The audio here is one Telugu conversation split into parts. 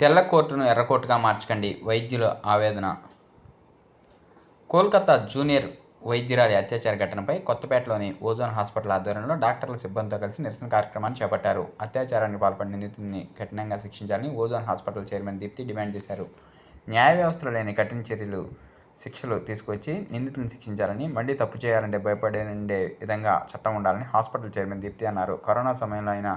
తెల్ల కోర్టును ఎర్రకోర్టుగా మార్చకండి వైద్యుల ఆవేదన. కోల్కతా జూనియర్ వైద్యురాలి అత్యాచార ఘటనపై కొత్తపేటలోని ఓజోన్ హాస్పిటల్ ఆధ్వర్యంలో డాక్టర్ల సిబ్బందితో కలిసి నిరసన కార్యక్రమాన్ని చేపట్టారు. అత్యాచారానికి పాల్పడిన నిందితుడిని కఠినంగా శిక్షించాలని ozone hospital chairman Deepti demand చేశారు. న్యాయ వ్యవస్థలో లేని కఠిన చర్యలు శిక్షలు తీసుకొచ్చి నిందితులను శిక్షించాలని మళ్ళీ తప్పు చేయాలంటే భయపడే విధంగా చట్టం ఉండాలని హాస్పిటల్ చైర్మన్ దీప్తి అన్నారు. కరోనా సమయంలో అయినా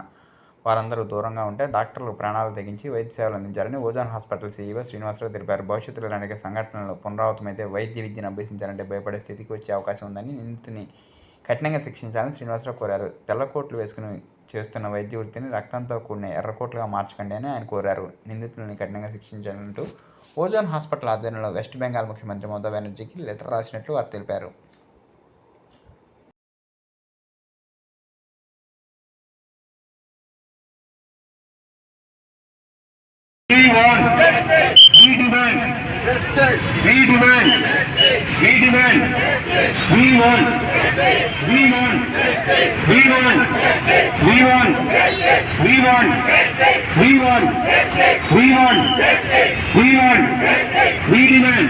వారందరూ దూరంగా ఉంటే డాక్టర్లు ప్రాణాలు తెగించి వైద్య సేవలు అందించారని ఓజోన్ హాస్పిటల్ సీఈఓ శ్రీనివాసరావు తెలిపారు. భవిష్యత్తులో అనేక సంఘటనలు పునరావృతమైతే వైద్య విద్యను అభ్యసించాలంటే భయపడే స్థితికి వచ్చే అవకాశం ఉందని నిందితుని కఠినంగా శిక్షించాలని శ్రీనివాసరావు కోరారు. తెల్లకోట్లు వేసుకుని చేస్తున్న వైద్య వృత్తిని రక్తంతో కూడిన ఎర్రకోట్లుగా మార్చకండి అని ఆయన కోరారు. నిందితులను కఠినంగా శిక్షించాలంటూ ఓజోన్ హాస్పిటల్ ఆధ్వర్యంలో వెస్ట్ బెంగాల్ ముఖ్యమంత్రి మమతా బెనర్జీకి లెటర్ రాసినట్లు వారు తెలిపారు. We demand, we demand, we want, we want, we want, we want, we want, we want, we want, we want, we demand,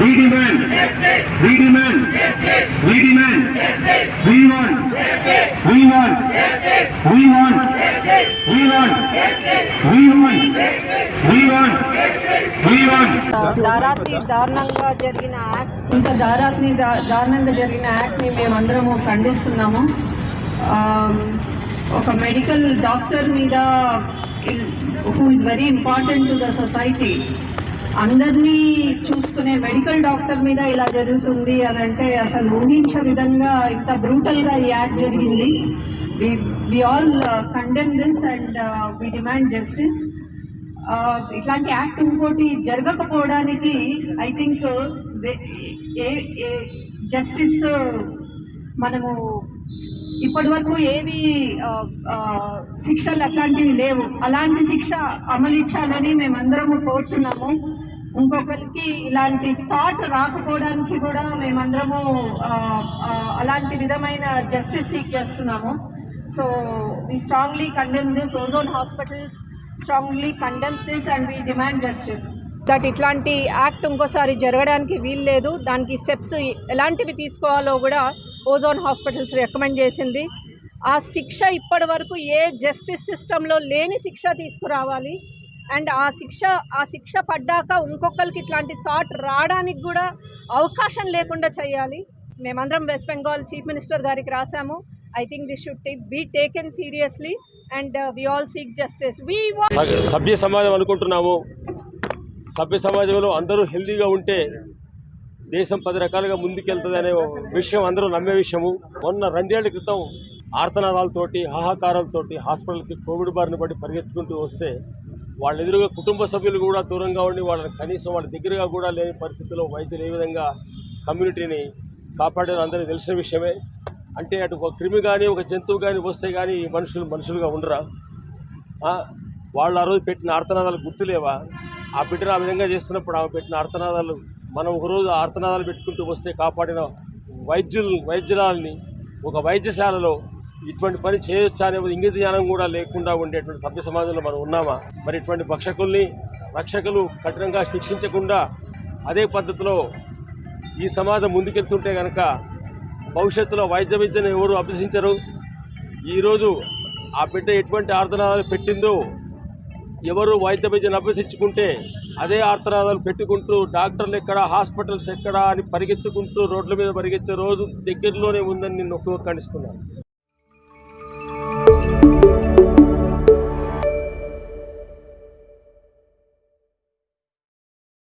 we demand, we demand, we demand, we want, we want, we want, we want, we want, we want, we want. దారాత్రి దారుణంగా జరిగిన యాక్ట్ ఇంత దారాత్రి దారుణంగా జరిగిన యాక్ట్ని మేమందరము ఖండిస్తున్నాము. ఒక మెడికల్ డాక్టర్ మీద who is very important to the society అందరినీ చూసుకునే మెడికల్ డాక్టర్ మీద ఇలా జరుగుతుంది అని అంటే అసలు ఊహించే విధంగా ఇంత బ్రూటల్గా ఈ యాక్ట్ జరిగింది. We all condemn this and we demand justice ఇట్లాంటి యాక్ట్ ఇంకోటి జరగకపోవడానికి I think uh, a justice uh, మనము ఇప్పటి వరకు ఏవి uh, శిక్షలు అట్లాంటివి లేవు. అలాంటి శిక్ష అమలించాలని మేమందరము కోరుతున్నాము. ఇంకొకరికి ఇలాంటి థాట్ రాకపోవడానికి కూడా మేమందరము అలాంటి విధమైన జస్టిస్ సీక్ చేస్తున్నాము. So we strongly condemn this ozone hospitals strongly condemns this and we demand justice that ఇట్లాంటి యాక్ట్ ఇంకోసారి జరగడానికి వీలు లేదు. దానికి స్టెప్స్ ఎలాంటివి తీసుకోవాలో కూడా ఓజోన్ హాస్పిటల్స్ రికమెండ్ చేసింది. ఆ శిక్ష ఇప్పటి వరకు ఏ జస్టిస్ సిస్టంలో లేని శిక్ష తీసుకురావాలి. అండ్ ఆ శిక్ష ఆ శిక్ష పడ్డాక ఇంకొకరికి ఇట్లాంటి థాట్ రావడానికి కూడా అవకాశం లేకుండా చేయాలి. మేమందరం వెస్ట్ బెంగాల్ చీఫ్ మినిస్టర్ గారికి రాసాము I think this should be taken seriously and we all seek justice సభ్య సమాజం అనుకుంటున్నాము. సభ్య సమాజంలో అందరూ హెల్తీగా ఉంటే దేశం పది రకాలుగా ముందుకెళ్తుంది అనే విషయం అందరూ నమ్మే విషయము. మొన్న రెండేళ్ళ క్రితం ఆర్తనాదాలతోటి హాహాకారాలతోటి హాస్పిటల్కి కోవిడ్ బారిన పడి పరిగెత్తుకుంటూ వస్తే వాళ్ళ ఎదురుగా కుటుంబ సభ్యులు కూడా దూరంగా ఉండి వాళ్ళని కనీసం వాళ్ళ దగ్గరగా కూడా లేని పరిస్థితిలో వైద్యులు ఏ విధంగా కమ్యూనిటీని కాపాడారు అందరికీ తెలిసిన విషయమే. అంటే అటు ఒక క్రిమి కానీ ఒక జంతువు కానీ వస్తే కానీ మనుషులు మనుషులుగా ఉండరా? వాళ్ళు ఆ రోజు పెట్టిన ఆర్తనాదాలు గుర్తులేవా? ఆ బిడ్డను ఆ విధంగా చేస్తున్నప్పుడు ఆమె పెట్టిన ఆర్తనాదాలు మనం ఒకరోజు ఆర్తనాదాలు పెట్టుకుంటూ వస్తే కాపాడిన వైద్యులు వైద్యురాలని ఒక వైద్యశాలలో ఇటువంటి పని చేయొచ్చా అనే ఇంగిత జ్ఞానం కూడా లేకుండా ఉండేటువంటి సభ్య సమాజంలో మనం ఉన్నామా? మరి ఇటువంటి భక్షకుల్ని రక్షకులు కఠినంగా శిక్షించకుండా అదే పద్ధతిలో ఈ సమాజం ముందుకెళ్తుంటే కనుక భవిష్యత్తులో వైద్య విద్యను ఎవరు అభ్యసించరు? ఈరోజు ఆ బిడ్డ ఎటువంటి ఆర్తనాదాలు పెట్టిందో ఎవరు వైద్య విద్యను అభ్యసించుకుంటే అదే ఆర్తనాదాలు పెట్టుకుంటూ డాక్టర్లు ఎక్కడ హాస్పిటల్స్ ఎక్కడ అని పరిగెత్తుకుంటూ రోడ్ల మీద పరిగెత్తే రోజు దగ్గరలోనే ఉందని నేను ఒక్క ఖండిస్తున్నాను